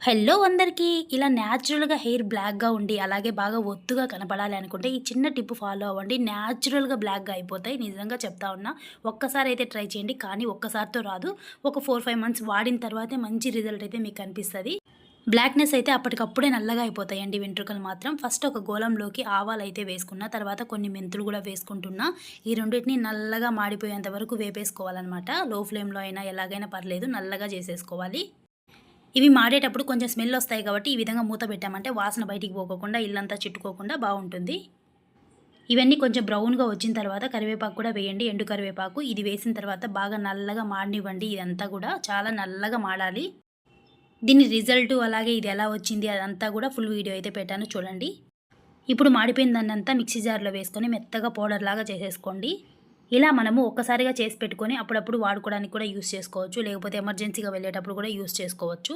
Hello అందరికీ. ఇలా న్యాచురల్గా హెయిర్ బ్లాక్గా ఉండి అలాగే బాగా ఒత్తుగా కనపడాలి అనుకుంటే ఈ చిన్న టిప్ ఫాలో అవ్వండి. న్యాచురల్గా బ్లాక్గా అయిపోతాయి. నిజంగా చెప్తా ఉన్నా ఒక్కసారి అయితే ట్రై చేయండి కానీ ఒక్కసారితో రాదు. ఒక ఫోర్ ఫైవ్ మంత్స్ వాడిన తర్వాతే మంచి రిజల్ట్ అయితే మీకు కనిపిస్తుంది బ్లాక్నెస్ అయితే అప్పటికప్పుడే నల్లగా అయిపోతాయండి వెంట్రుకలు మాత్రం. ఫస్ట్ ఒక గోళంలోకి ఆవాలు అయితే వేసుకున్న తర్వాత కొన్ని మెంతులు కూడా వేసుకుంటున్నా. ఈ రెండింటిని నల్లగా మాడిపోయేంత వరకు వేపేసుకోవాలన్నమాట. లో ఫ్లేమ్లో అయినా ఎలాగైనా పర్లేదు నల్లగా చేసేసుకోవాలి. ఇవి మాడేటప్పుడు కొంచెం స్మెల్ వస్తాయి కాబట్టి ఈ విధంగా మూత పెట్టామంటే వాసన బయటికి పోకోకుండా ఇల్లంతా చుట్టుకోకుండా బాగుంటుంది. ఇవన్నీ కొంచెం బ్రౌన్గా వచ్చిన తర్వాత కరివేపాకు కూడా వేయండి ఎండు కరివేపాకు. ఇది వేసిన తర్వాత బాగా నల్లగా మాడనివ్వండి. ఇదంతా కూడా చాలా నల్లగా మాడాలి. దీని రిజల్ట్ అలాగే ఇది ఎలా వచ్చింది అదంతా కూడా ఫుల్ వీడియో అయితే పెట్టాను చూడండి. ఇప్పుడు మాడిపోయిన దాన్నంతా మిక్సీ జార్లో వేసుకొని మెత్తగా పౌడర్ లాగా చేసేసుకోండి. ఇలా మనము ఒక్కసారిగా చేసి పెట్టుకొని అప్పుడప్పుడు వాడుకోవడానికి కూడా యూస్ చేసుకోవచ్చు. లేకపోతే ఎమర్జెన్సీగా వెళ్ళేటప్పుడు కూడా యూస్ చేసుకోవచ్చు.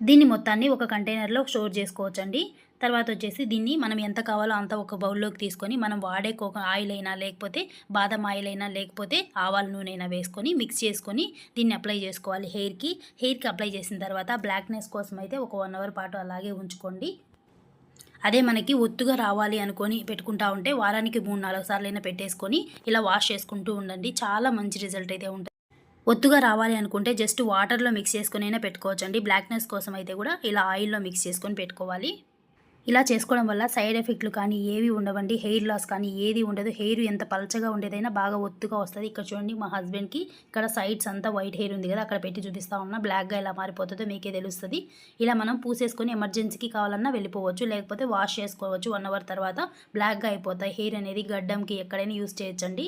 దీన్ని మొత్తాన్ని ఒక కంటైనర్లో స్టోర్ చేసుకోవచ్చు అండి తర్వాత వచ్చేసి దీన్ని మనం ఎంత కావాలో అంత ఒక బౌల్లోకి తీసుకొని మనం వాడే కోక ఆయిల్ అయినా లేకపోతే బాదం ఆయిల్ అయినా లేకపోతే ఆవాల నూనె అయినా వేసుకొని మిక్స్ చేసుకొని దీన్ని అప్లై చేసుకోవాలి హెయిర్కి. హెయిర్కి అప్లై చేసిన తర్వాత బ్లాక్నెస్ కోసం అయితే ఒక వన్ అవర్ పాటు అలాగే ఉంచుకోండి. అదే మనకి ఒత్తుగా రావాలి అనుకొని పెట్టుకుంటా ఉంటే వారానికి మూడు నాలుగు సార్లు అయినా పెట్టేసుకొని ఇలా వాష్ చేసుకుంటూ ఉండండి. చాలా మంచి రిజల్ట్ అయితే ఉంటుంది. ఒత్తుగా రావాలి అనుకుంటే జస్ట్ వాటర్లో మిక్స్ చేసుకునైనా అయినా పెట్టుకోవచ్చండి. బ్లాక్నెస్ కోసం అయితే కూడా ఇలా ఆయిల్లో మిక్స్ చేసుకొని పెట్టుకోవాలి. ఇలా చేసుకోవడం వల్ల సైడ్ ఎఫెక్ట్లు కానీ ఏవి ఉండవండి. హెయిర్ లాస్ కానీ ఏది ఉండదు. హెయిర్ ఎంత పలచగా ఉండేదైనా బాగా ఒత్తుగా వస్తుంది. ఇక్కడ చూడండి మా హస్బెండ్కి ఇక్కడ సైడ్స్ అంతా వైట్ హెయిర్ ఉంది కదా అక్కడ పెట్టి చూపిస్తా ఉన్నా. బ్లాక్గా ఎలా మారిపోతుందో మీకే తెలుస్తుంది. ఇలా మనం పూసేసుకొని ఎమర్జెన్సీకి కావాలన్నా వెళ్ళిపోవచ్చు. లేకపోతే వాష్ చేసుకోవచ్చు. వన్ అవర్ తర్వాత బ్లాక్గా అయిపోతాయి. హెయిర్ అనేది గడ్డంకి ఎక్కడైనా యూస్ చేయొచ్చండి.